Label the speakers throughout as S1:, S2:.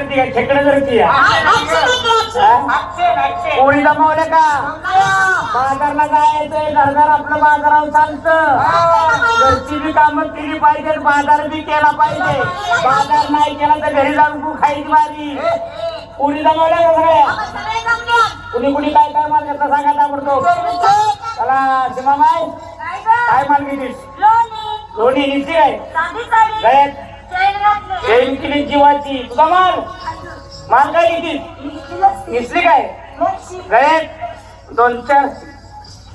S1: करते का खेकडे
S2: आठशे.
S1: पोळी जमावल्या का? बाजारला जायचंय घर घर आपलं बाजारावर चालतं. घरची बी कामं केली पाहिजे बाजार बी केला पाहिजे. बाजार नाही केला तर घरी जाऊन तू खायची बारी. पोळी जमावल्या का सगळ्या. कुणी कुणी काय काय माल घेतला सांगा ताबडतोब चला शिमाबाई.
S2: काय गं?
S1: काय माल घेतीस
S2: लोणी,
S1: दोन्ही निघती काय? गळ्यात. केली जीवाची तुझा माल माल काय घेतीस निसली काय. गळ्यात दोन चार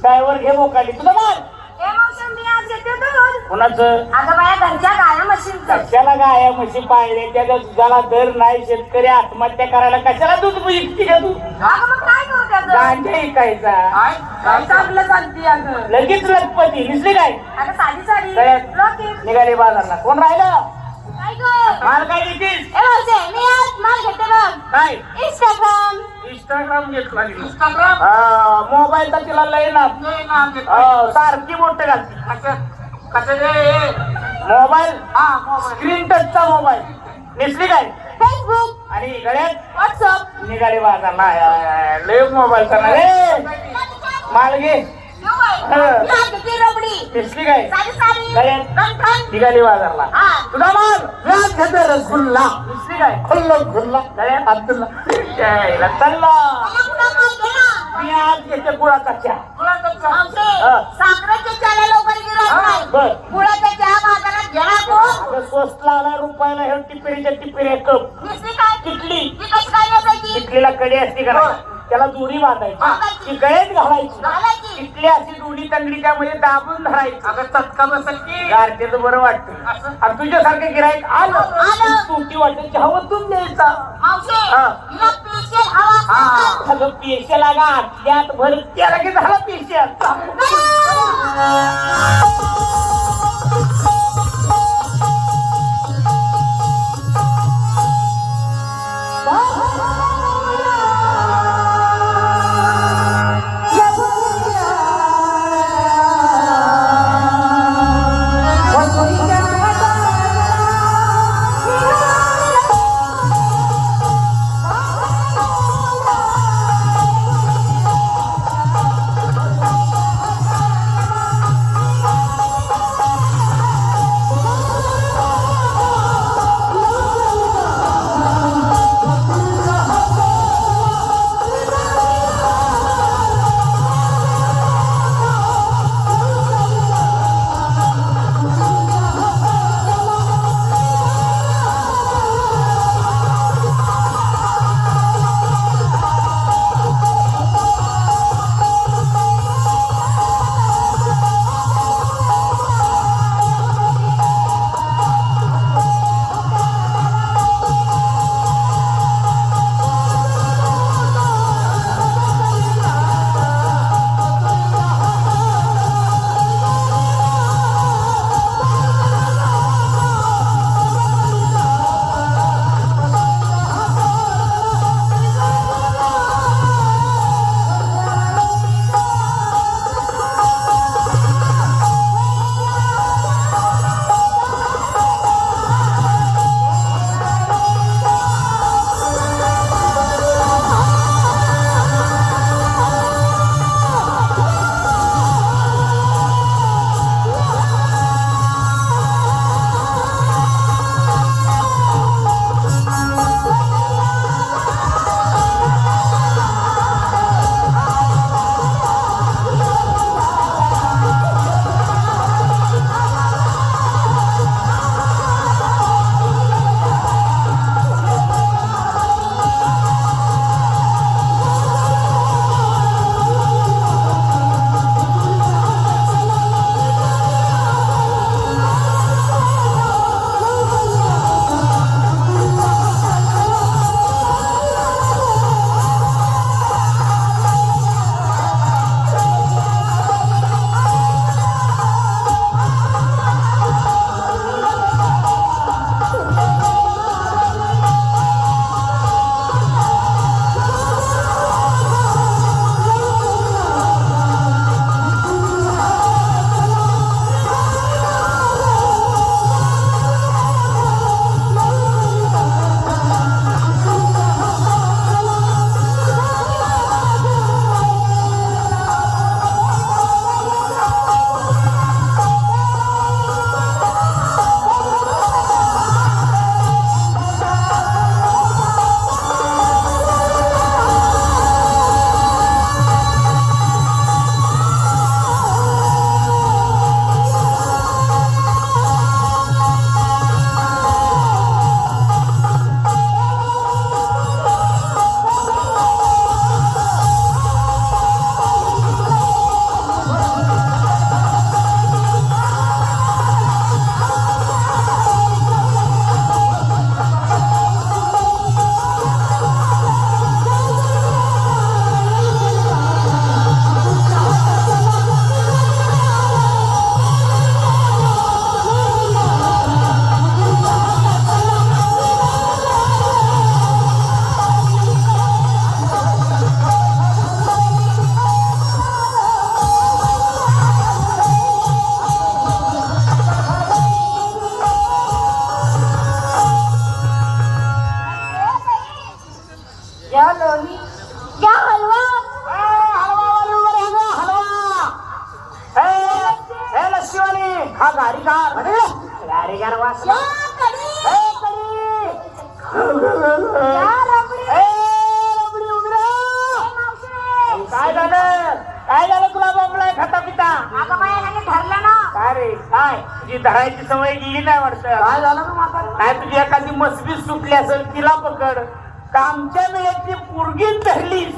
S1: ड्रायव्हर घे मोकाली तुझा माल
S2: ए मावशी, मी आज घेते दूध.
S1: कोणाचं
S2: अगं बाया घरच्या गाया म्हशींचं.
S1: कशाला गाया म्हशी पाळले त्याच्या दुधाला दर नाही शेतकरी आत्महत्या करायला कशाला दूध विकती का तू? गांजा ऐकायचा
S2: चालती अगं.
S1: लगेच लखपती निसली काय
S2: अगं साडी, लॉकेट.
S1: निघाली बाजारला कोण राहिलं? माल काय घेतीस
S2: ए मावशी, मी आज माल घेते बघ.
S1: काय?
S2: इंस्टाग्राम.
S1: इंस्टाग्राम घेतला मोबाईल तर तिला लय ना. हो, सारखी मोठे घालते. मोबाईल स्क्रीन टचचा मोबाईल निसली काय?
S2: फेसबुक
S1: आणि गळ्यात?
S2: व्हॉट्सअप
S1: निघाली बाजारला. आय, लय मोबाईल करणार. रे माल काय. निघाली बाजारला
S2: हा.
S1: तुझा घेते रसगुल्ला निसली काय खुल्ला खुल्ला अब्दुल्ला यायला चालला. मी आज घेते गुळाचा चहा हा.
S2: साखरेच्या चहाला लवकर
S1: हा,
S2: चहा बाजारात घ्या तो.
S1: स्वस्त आला रुपयाला हे टिपेरीच्या टिपेरी कप? किटली? किटलीला कडी असते का नाही? त्याला दोरी बांधायची. ती गळ्यात घालायची. किटली अशी दोन्ही तंगडी त्यामध्ये दाबून धरायची. अगं चटका बसल की. गारठ्याचं बरं वाटतं. आणि तुझ्यासारखं गिराईक आलं. तुटी वाटत चहा तून द्यायचा हा.
S2: पेशल हवा.
S1: लागा त्यात भर. त्याला की झाला पेशल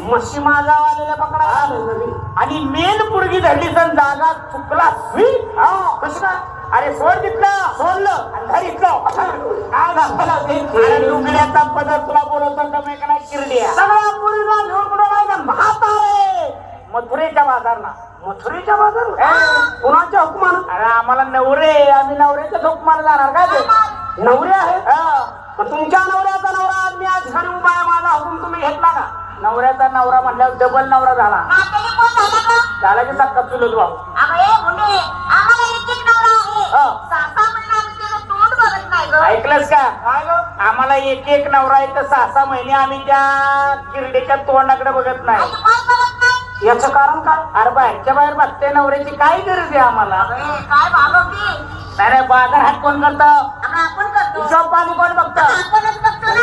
S1: मशी माझा आलेल्या पकडा आणि मेन पुरगी धरली तर जागा चुकला. कशी अरे सोड तिथलं. सोडलं. झालं लुगड्याचा पदर तुला बोलवतो का? किरड्या सगळ्या पुरीला घेऊन कुठं नाही का? म्हातारे मथुरेच्या बाजारला. मथुरेच्या बाजारला? कुणाच्या हुकमान? अरे आम्हाला नवरे आम्ही नवऱ्याच्या हुकमान जाणार. काय ते? नवरे आहेत? मग तुमच्या नवऱ्याचा नवरा मी आज घरी उभा आहे माझा हुकूम तुम्ही घेतला का? नवऱ्याचा नवरा म्हणल्यावर डबल नवरा झाला
S2: झालं का?
S1: झाला की सक्का चुलत भाऊ. हा. ऐकलंस का आम्हाला एक एक नवरा आहे तर सहा सहा महिने आम्ही त्या किरडेच्या तोंडाकडे बघत नाही? याचं कारण काय अरे बाहेरच्या बाहेर बघते नवऱ्याची काय गरज आहे आम्हाला
S2: काय?
S1: नाही नाही, बाजार हात कोण करतो. हिशोब पाणी कोण बघत.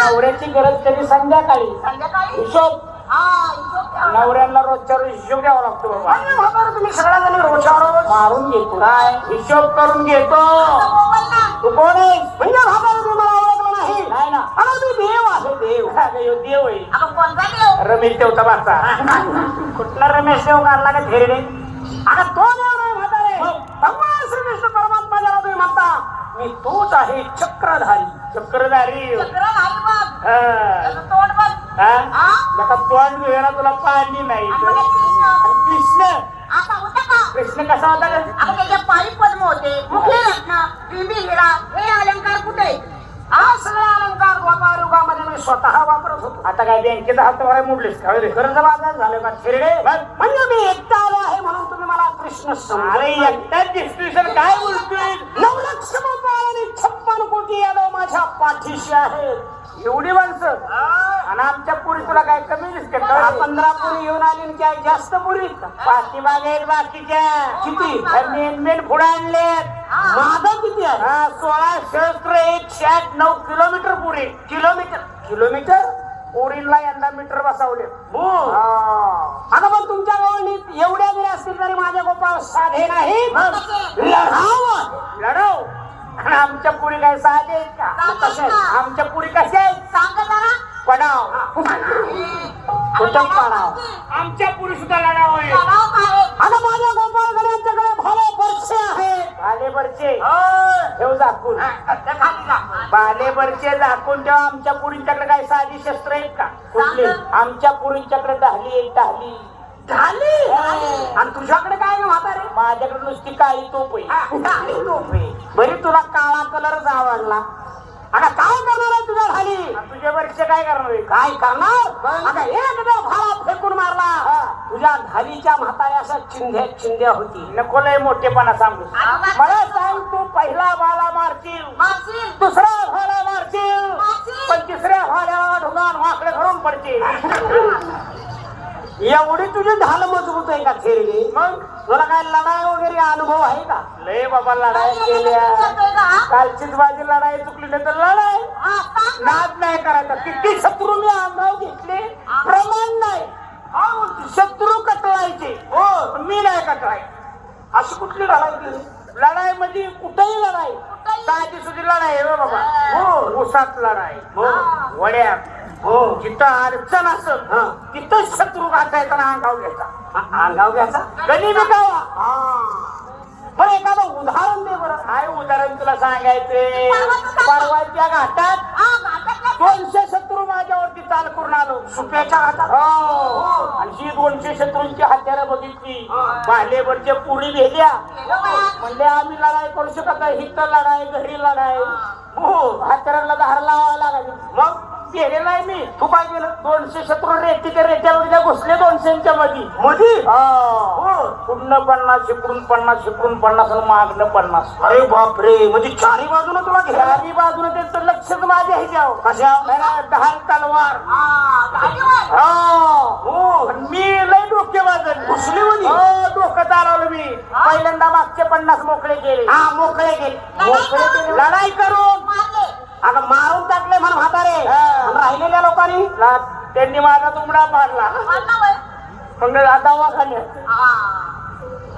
S1: नवऱ्याची गरज कधी संध्याकाळी.
S2: संध्याकाळी?
S1: हिशोब.
S2: हा.
S1: नवऱ्यांना रोजच्या रोज हिशोब द्यावा लागतो बाबा. तुम्ही सगळ्या जणी रोजच्या रोज मारून घेतो. काय? हिशोब करून घेतो. तू कोण आहेस? म्हणजे भाबा तुम्ही मला ओळखलं नाही. नाही ना. अरे तू देव आहे. देव. अगं, देव आहे? रमेश देवता बाचा. कुठला रमेश देव काढला का थेरडे अगं तो देव नाही म्हातारे. भगवान श्री विष्णू परमात्मा ज्याला तुम्ही म्हणता मी तोच आहे चक्रधारी चक्रधारी
S2: बघ.
S1: हा.
S2: त्याचं तोंड बघ.
S1: हा? नका तोंड घेऊया तुला पाणी नाही
S2: आणि मला कृष्ण.
S1: आणि कृष्ण
S2: आता होतं का?
S1: कृष्ण कसा होता ग?
S2: अगं, त्याच्या पायी पद्म होते मुखी रत्न बिंबी हिरा हे अलंकार कुठे?
S1: हा सगळा अलंकार व्यापार युगामध्ये मी स्वतः वापरत होतो आता काय बँकेचा हात वगैरे मोडलेस का? कर्ज बाजार झालं का थेरडे म्हणजे मी एकटा आलो आहे म्हणून तुम्ही मला कृष्ण अरे एकटाच दिसतोय सर काय बोलतोय नऊ लक्ष गोपाळ आणि छप्पन कोटी यादव माझ्या पाठीशी आहेत. एवढी माणसं? आणि आमच्या पुरी तुला काय कमी दिसते? का पंधरा पुरी येऊन आली आणि काय जास्त पुरी? पाठीमागे आहेत बाकीच्या. किती? मेन मेन पुढे आणलेत. माझं किती आहे? हा, सोळा सहस्त्र एकशे आठ नऊ किलोमीटर पुरी. किलोमीटर. किलोमीटर? पोरींना यंदा मीटर बसवले आता पण तुमच्या गवळणीत एवढ्या जरी असतील तरी माझ्या साधे नाही लढावं लढव आणि आमच्या पुरी काय साधे आहेत का कसे आहेत? आमच्या पुरी कशा आहेत पडाव कुठं पडाव आमच्या पुरी सुद्धा लढाव आहे? आता माझ्या गोपाळकडे यांच्याकडे भाले बरचे आहेत भाले बरचे ठेव झाकून भाले बरचे झाकून ठेव आमच्या पुरींच्याकडे काय साधी शस्त्र आहेत का कुठली. आमच्या पुरींच्याकडे ढाली आहे ढाली ढाली आणि तुझ्याकडे काय ग म्हातारे? माझ्याकडे नुसती काळी तोप आहे काळी तोप आहे बरी तुला काळा कलरच आवडला आता काय करणार आहे तुझ्या ढाली तुझ्या वरचे काय करणार आहे? काय करणार? आता एकदा भाला फेकून मारला. तुझ्या ढालीच्या म्हाताऱ्या अशा चिंध्या चिंध्या होती. नको लय मोठेपणा सांगू मला सांग तू पहिला भाला मारशील.
S2: मारशील.
S1: दुसरा भाला मारशील.
S2: मारशील.
S1: पण तिसऱ्या भाल्याला ढुंगान वाकडे धरून पडशील. एवढी तुझी ढाल मजबूत आहे का थेरली मग? तुला काय लढाई वगैरे अनुभव आहे का? लय बाबा लढाई केल्या? कालचीच बाजी लढाई चुकली नाही तर लढाई. नाद नाही करायचा. किती शत्रू मी अंगाव घेतले? प्रमाण नाही. शत्रू कटळायचे. हो मी नाही कटळाय. अशी कुठली लढाई केली? लढाई म्हणजे कुठेही लढाई.
S2: कुठेही.
S1: साधी लढाई आहे बाबा? हो. ऊसात लढाई. हो.
S2: हा.
S1: हो. जिथं अडचण असत तिथं शत्रू घाटायचा ना अंगाव घ्यायचा. अंगाव घ्यायचा? गणी विकावा बरं एखादं उदाहरण दे बरं. काय उदाहरण तुला सांगायचंय परवाच्या घाटात
S2: हा, घाटातला
S1: दोनशे शत्रू माझ्यावरती चाल करून आलो. सुप्याच्या हातात हो. आणि ही दोनशे शत्रूंची हत्यारं बघितली बालेवरचे पुरी भेल्या. म्हणले आम्ही लढाई करू शकत नाही. हिथं लढाई घरी लढाई. हो. हत्यारांना धार लावावं लागायची. मग? केलेलं आहे मी.
S3: तू काय केलं?
S1: दोनशे शत्रू रेतीच्या रेट्यावर घुसले दोनशेच्या मध्ये
S3: मधी?
S1: हा. पुढनं पन्नास इकडून पन्नास इकडून पन्नास आणि मागणं पन्नास.
S3: अरे बापरे. म्हणजे चारी बाजूने तुला
S1: चारी बाजूने त्यांचं लक्षच माझ्या ह्याच्यावर
S3: कशा?
S1: ढाल तलवार.
S2: हा.
S3: हो.
S1: मी लय डोके वाजवले.
S3: घुसली म्हणे?
S1: हो डोकं चालवलं मी. पहिल्यांदा मागचे पन्नास मोकळे केले.
S3: हा मोकळे गेले
S1: मोकळे केले. लढाई करून.
S3: अगं मारून टाकले म्हणून म्हातारे
S1: हा.
S3: आणि राहिलेल्या लोकांनी
S1: त्यांनी माझा तुमडा
S2: होय.
S1: मग दवाखान्यात
S2: हा.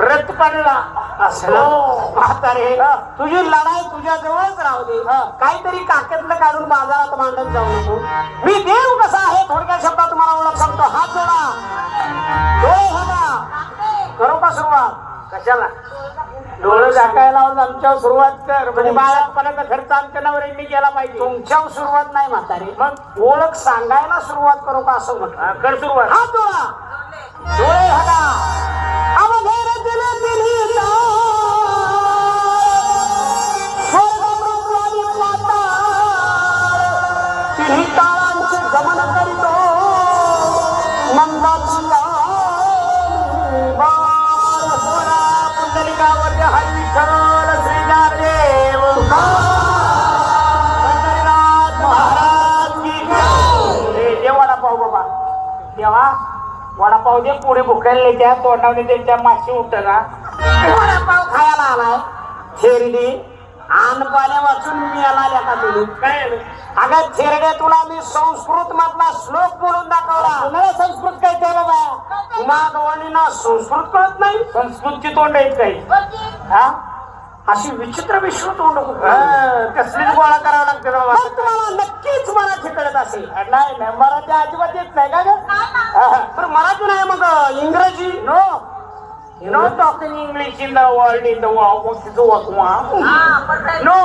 S1: रक्त पडला
S3: ना? म्हातारे
S1: हा.
S3: तुझी लढाई तुझ्या जवळच राहू दे
S1: हा.
S3: काहीतरी काकेतलं काढून बाजारात मांडत जाऊ नको मी देव कसा आहे थोडक्या शब्दात तुम्हाला ओळख सांगतो हात जोडा डोळे
S2: मारले.
S3: करू का सुरुवात
S1: कशाला? डोळे झाकायला आमच्यावर सुरुवात कर. म्हणजे बाळापणाचा खर्च आमच्या नवऱ्यांनी केला पाहिजे.
S3: तुमच्यावर सुरुवात नाही म्हातारे. मग? ओळख सांगायला सुरुवात करू का असं म्हटलं?
S1: हा, कर सुरुवात.
S3: जोडा. डोळे दिले दिली
S1: दे पुढे भुकायला त्या तोंडाने त्यांच्या माशी उठना
S3: वडापाव खायला आलाय? थेरडी आन पाण्या वाचून मी आला लेखा तुझी
S1: काय?
S3: अगं थेरडे तुला मी संस्कृत मधला श्लोक बोलून दाखवला.
S1: तुम्हाला संस्कृत काय त्याला बाया
S3: तुम्हा संस्कृत कळत नाही.
S1: संस्कृतची तोंड आहेत काही. हा?
S3: अशी विचित्र विश्व तोंड.
S1: हा, कसलीच गोळा करावा लागते बाबा.
S3: तुम्हाला नक्कीच मराठी कळत असेल.
S1: नाही नाही मराठी अजिबात येत नाही का ग?
S2: ना.
S3: पण मराठी नाही मग इंग्रजी
S1: no You know talking English in the world in the world
S2: हा.
S1: नो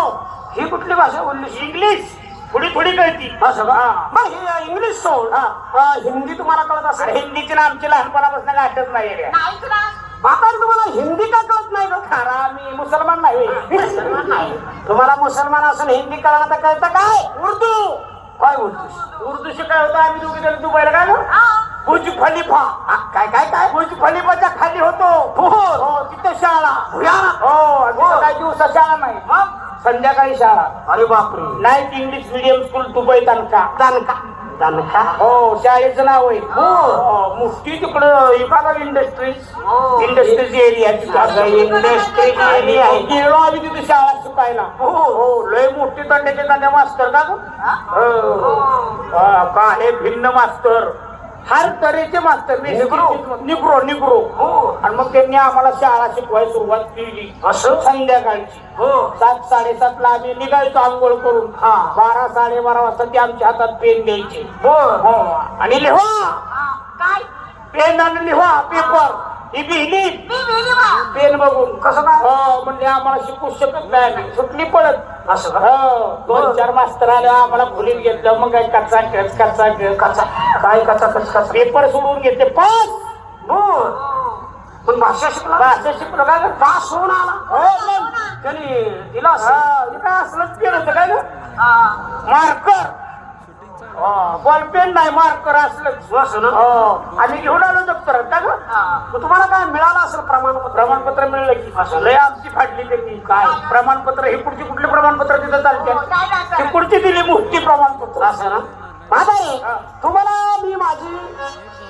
S3: ही कुठली भाषा बोलली
S1: इंग्लिश थोडी थोडी कळती
S3: असं का
S1: हा.
S3: मग ही इंग्लिश सोड
S1: हा.
S3: हिंदी तुम्हाला कळत असेल
S1: हिंदीची ना आमची लहानपणापासून गाठच नाही रे
S2: नाहीच ना.
S3: तुम्हाला हिंदी का कळत नाही गं?
S1: खरा मी मुसलमान नाही
S3: मुसलमान नाही. तुम्हाला मुसलमान असून हिंदी कळणं तर कळतं काय
S1: उर्दू
S3: काय बोलतोस
S1: उर्दू शिकाय होतो आम्ही दोघी जण दुबईला काय?
S2: हा.
S1: Burj Khalifa.
S3: हा, काय काय काय?
S1: बुर्ज खलिफाच्या खाली होतो.
S3: हो.
S1: हो. तिथे शाळा.
S3: भुयार.
S1: हो काही दिवसात शाळा नाही.
S3: मग?
S1: संध्याकाळी शाळा.
S3: अरे बापरे.
S1: Night English medium school Dubai तनका
S3: दणका दणका
S1: हो शाळेचं नाव आहे.
S3: हो.
S1: हो, मुफ्ती तिकडं विभागा इंडस्ट्रीज.
S2: हो.
S1: इंडस्ट्रीज एरिया
S3: इंडस्ट्रीज एरिया आहे.
S1: गेलो आम्ही तिथे शाळा शिकायला
S3: हो.
S1: हो लय मोठी दंड्याचे दंड्या मास्तर का गं?
S2: हा?
S1: हो. हा, काळे भिन्न मास्तर. हर तऱ्हेचे मास्तर
S3: निग्रो.
S1: निग्रो निग्रो
S3: हो.
S1: आणि मग त्यांनी आम्हाला शाळा शिकवायला सुरुवात केली
S3: असं?
S1: संध्याकाळची
S3: हो
S1: सात साडेसातला आम्ही निघायचो आंघोळ करून
S3: हा.
S1: बारा साडेबारा वाजता ते आमच्या हातात पेन द्यायचे हो आणि लिहा
S2: हा. काय?
S1: पेन आणि लिहा पेपर ही बिहली.
S2: मी मेली बा.
S1: पेन बघून
S3: कसं काय?
S1: हो म्हणजे आम्हाला शिकू शकत नाही. आम्ही. सुटली पडत
S3: असं का?
S1: हो दोन चार मास्तर आले आम्हाला खोलीत घेतलं. मग काय कच्चा कच कच्चा कच
S3: कचा काय कचा कच कचा
S1: पेपर सोडून घेतले.
S3: बर. पण भाषा शिकला?
S1: भाषा शिकलो. का गं?
S3: होऊन आला?
S1: हो मग.
S3: त्याने दिला असेल.
S1: हा, हे काय असलंच. पेन होतं काय गं? मार्कर. बॉल पेन नाही मार्कर असलंच
S3: असं. ना?
S1: हो आम्ही घेऊन आलो दप्तर का गं?
S2: हा.
S3: मग तुम्हाला काय मिळालं असेल प्रमाणपत्र?
S1: प्रमाणपत्र मिळलं की.
S3: असं.
S1: लय आमची फाडली त्यांनी काय? प्रमाणपत्र हे पुढची कुठले प्रमाणपत्र तिथं
S2: हो,
S1: चालते
S2: नाही
S1: ती पुढची दिली मुक्ती प्रमाणपत्र.
S3: असं ना?
S1: हा.
S3: तुम्हाला मी माझी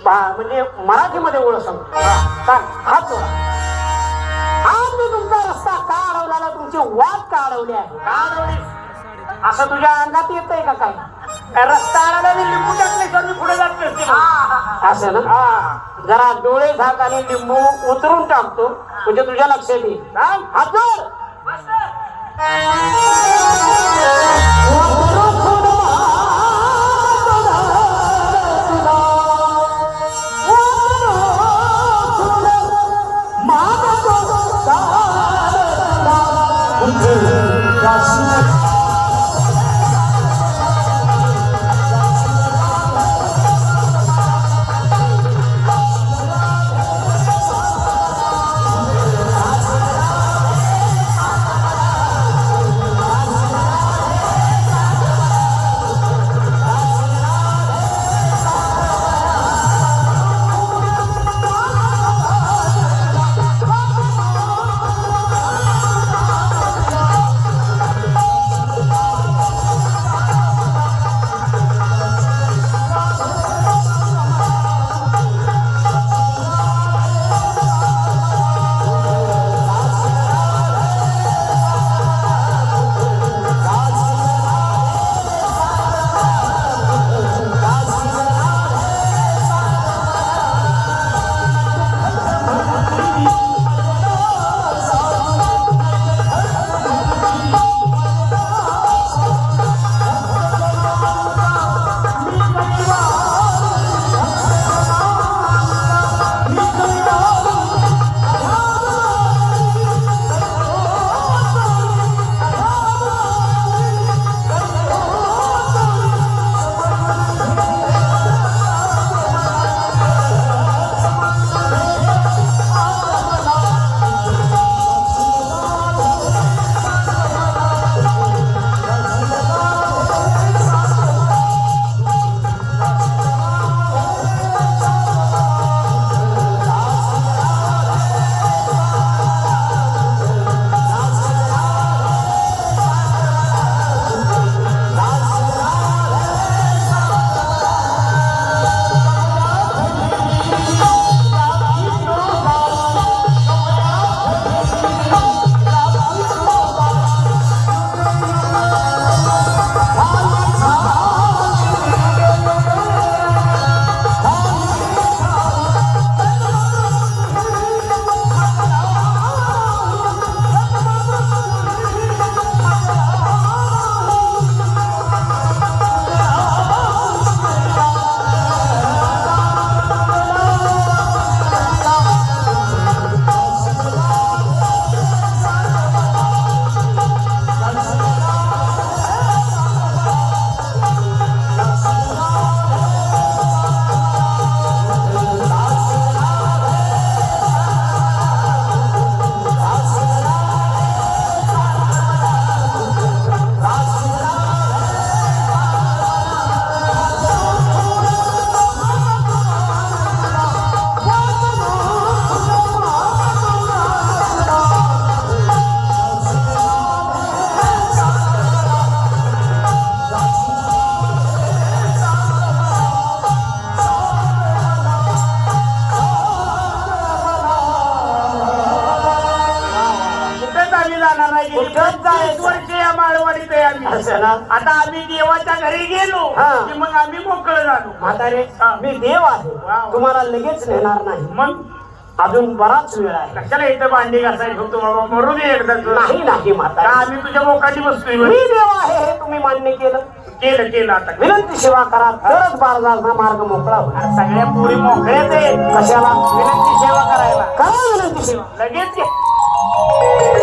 S3: म्हणजे मराठीमध्ये ओळख सांगतो. जोडा. आज मी तुमचा रस्ता का अडवला तुमचे वाद का अडवले आहे?
S1: का अडवलीस?
S3: असं तुझ्या अंगात येतंय का काय
S1: काय रस्ता आला मी लिंबू टाकले सर मी पुढे जात नसते.
S3: असं ना?
S1: हा.
S3: जरा डोळे झाक आणि लिंबू उतरून टाकतो. म्हणजे तुझ्या लक्षात येईल. हात जोड.
S1: आता आम्ही देवाच्या घरी गेलो
S3: हा.
S1: की मग आम्ही मोकळं झालो.
S3: म्हातारे
S1: हा.
S3: मी देव आहे.
S1: वा.
S3: तुम्हाला लगेच नेणार नाही.
S1: मग?
S3: अजून बराच वेळ आहे.
S1: कशाला इथं भांडी घासायला ठेवतो बाबा मरू दे एकदा
S3: नाही नाही
S1: का
S3: म्हातारे
S1: आम्ही तुझ्या मोकाटी बसतोय
S3: मी? देव आहे हे तुम्ही मान्य केलं.
S1: केलं केलं आता.
S3: विनंती सेवा करा. तरच बारदाचा मार्ग मोकळा
S1: अरे सगळ्या पोरी मोकळ्याच आहेत.
S3: कशाला?
S1: विनंती सेवा करायला.
S3: करा विनंती सेवा.
S1: लगेच ये.